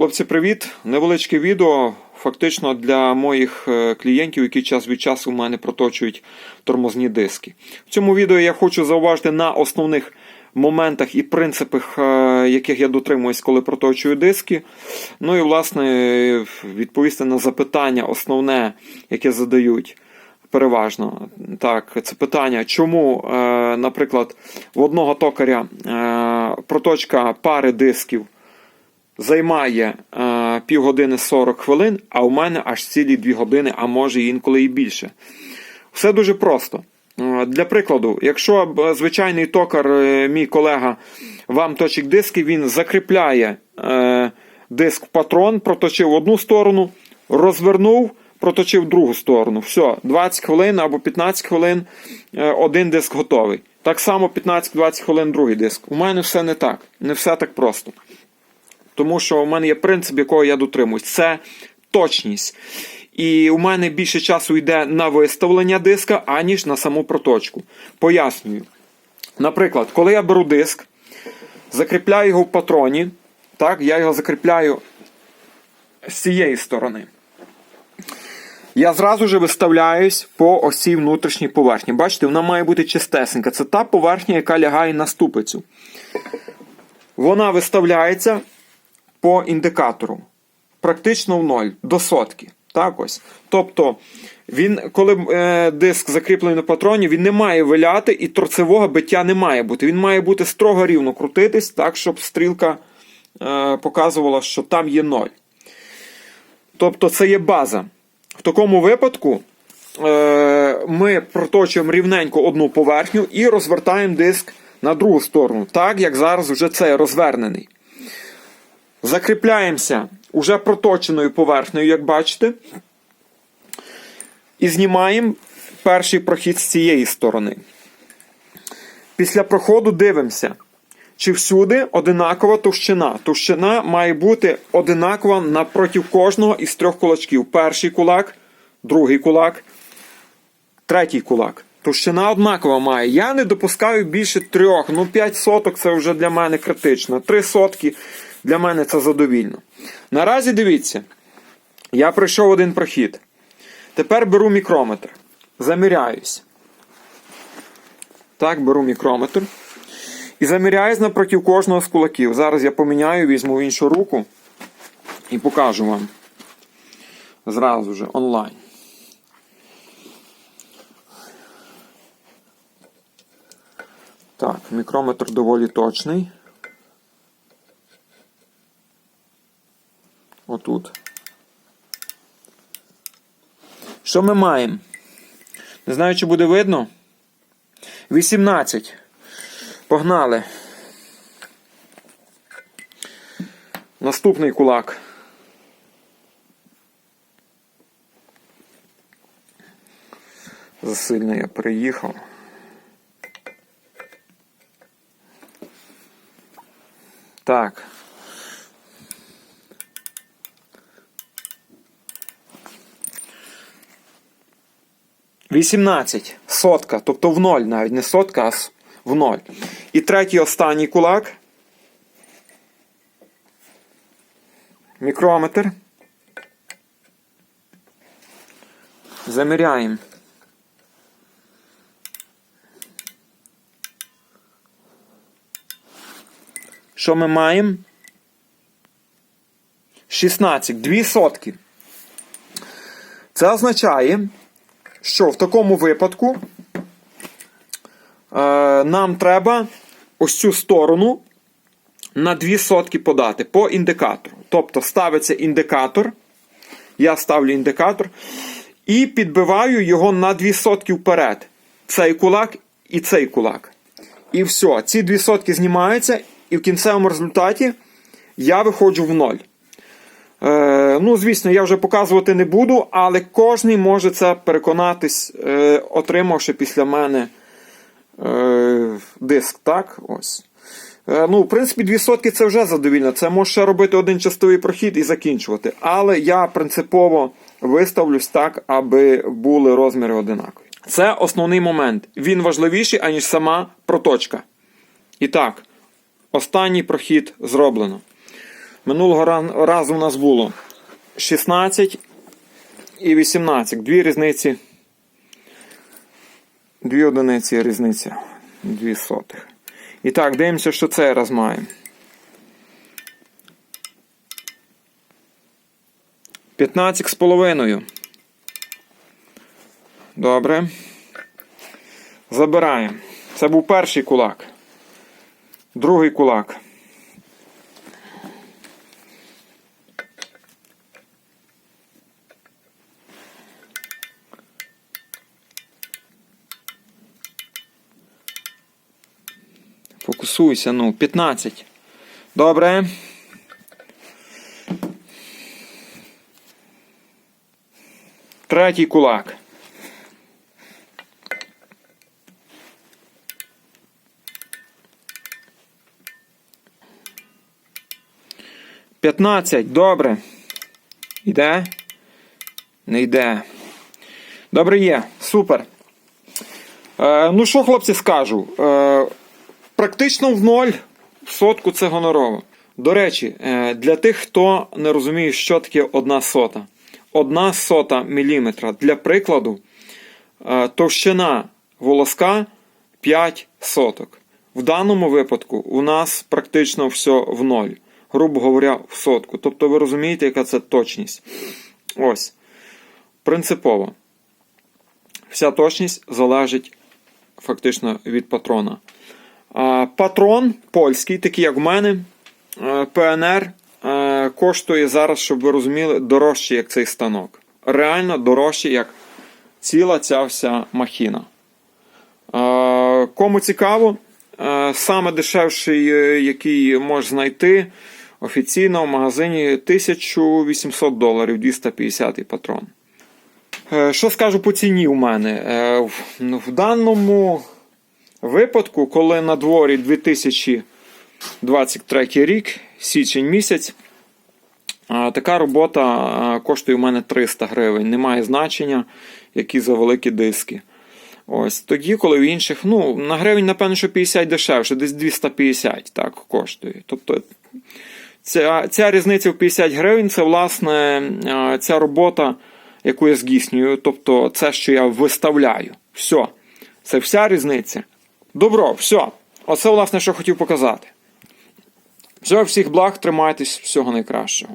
Хлопці, привіт! Невеличке відео. Фактично для моїх е, клієнтів, які час від часу у мене проточують тормозні диски. В цьому відео я хочу зауважити на основних моментах і принципах, е, яких я дотримуюсь, коли проточую диски. Ну і, власне, відповісти на запитання, основне, яке задають. Переважно так, це питання, чому, е, наприклад, в одного токаря проточка пари дисків займає е, півгодини 40 хвилин, а у мене аж цілі 2 години, а може інколи і більше. Все дуже просто. Е, Для прикладу, якщо звичайний токар, е, мій колега, вам точить диски, він закріпляє е, диск в патрон, проточив одну сторону, розвернув, проточив другу сторону. Все, 20 хвилин або 15 хвилин е, один диск готовий. Так само 15-20 хвилин другий диск. У мене все не так. Не все так просто. Тому що у мене є принцип, якого я дотримуюсь. Це точність. І у мене більше часу йде на виставлення диска, аніж на саму проточку. Пояснюю. Наприклад, коли я беру диск, закріпляю його в патроні, так, я його закріпляю з цієї сторони. Я зразу ж виставляюсь по ось цій внутрішній поверхні. Бачите, вона має бути чистесенька. Це та поверхня, яка лягає на ступицю. Вона виставляється по індикатору. Практично в ноль, до сотки. Так ось. Тобто, він, коли е, диск закріплений на патроні, він не має виляти і торцевого биття не має бути. Він має бути строго рівно крутитись, так, щоб стрілка е, показувала, що там є ноль. Тобто, це є база. В такому випадку е, ми проточуємо рівненько одну поверхню і розвертаємо диск на другу сторону, так як зараз вже це розвернений. Закріпляємося уже проточеною поверхнею, як бачите. І знімаємо перший прохід з цієї сторони. Після проходу дивимося, чи всюди одинакова товщина. Товщина має бути одинакова напроти кожного із трьох кулачків. Перший кулак, другий кулак, третій кулак. Товщина однакова має. Я не допускаю більше трьох. Ну, 5 соток це вже для мене критично. 3 сотки для мене це задовільно. Наразі дивіться, я пройшов один прохід. Тепер беру мікрометр. Заміряюсь. Так, беру мікрометр. І заміряюсь напроти кожного з кулаків. Зараз я поміняю, візьму в іншу руку і покажу вам. Зразу же онлайн. Так, мікрометр доволі точний. Отут. Що ми маємо? Не знаю, чи буде видно. 18. Погнали. Наступний кулак. Засильно я переїхав. Так. Вісімнадцять. Сотка. Тобто в ноль навіть не сотка, а в ноль. І третій останній кулак. Мікрометр. Заміряємо. Що ми маємо? 16. Дві сотки. Це означає, що в такому випадку е, нам треба ось цю сторону на 2 сотки подати по індикатору. Тобто ставиться індикатор. Я ставлю індикатор і підбиваю його на 2 сотки вперед. Цей кулак і цей кулак. І все. Ці 2 сотки знімаються, і в кінцевому результаті я виходжу в ноль. Е, ну, звісно, я вже показувати не буду, але кожен може це переконатись, е, отримавши після мене е, диск. Так, ось. Ну, в принципі, 2 сотки це вже задовільно. Це може ще робити один частовий прохід і закінчувати. Але я принципово виставлюсь так, аби були розміри одинакові. Це основний момент. Він важливіший, аніж сама проточка. І так, останній прохід зроблено. Минулого разу у нас було 16 і 18. Дві різниці. Дві одиниці різниця. Дві сотих. І так, дивимося, що цей раз маємо. 15 з половиною. Добре. Забираємо. Це був перший кулак. Другий кулак. Фокусуйся, ну, 15. Добре. Третій кулак. П'ятнадцять. Добре. Йде? Не йде. Добре є. Супер. Е, ну що, хлопці, скажу? Е, практично в ноль сотку це гонорово. До речі, е, для тих, хто не розуміє, що таке одна сота. Одна сота міліметра. Для прикладу, е, товщина волоска 5 соток. В даному випадку у нас практично все в ноль. Грубо говоря, в сотку. Тобто ви розумієте, яка це точність. Ось. Принципово. Вся точність залежить фактично від патрона. Патрон польський, такий як в мене, ПНР, коштує зараз, щоб ви розуміли, дорожче, як цей станок. Реально дорожче, як ціла ця вся махіна. Кому цікаво, саме дешевший, е, який можеш знайти офіційно в магазині 1800 доларів 250 патрон. Е, Що скажу по ціні у мене? Е, ну, В даному випадку, коли на дворі 2023 рік, січень місяць, така робота коштує у мене 300 гривень. Немає значення, які за великі диски. Ось тоді, коли в інших, ну, на гривень, напевно, що 50 дешевше, десь 250 так коштує. Тобто ця, ця різниця в 50 гривень це, власне, ця робота, яку я здійснюю. Тобто, це, що я виставляю. Все. Це вся різниця. Добро, все. Оце, власне, що хотів показати. Все, всіх благ, тримайтесь, всього найкращого.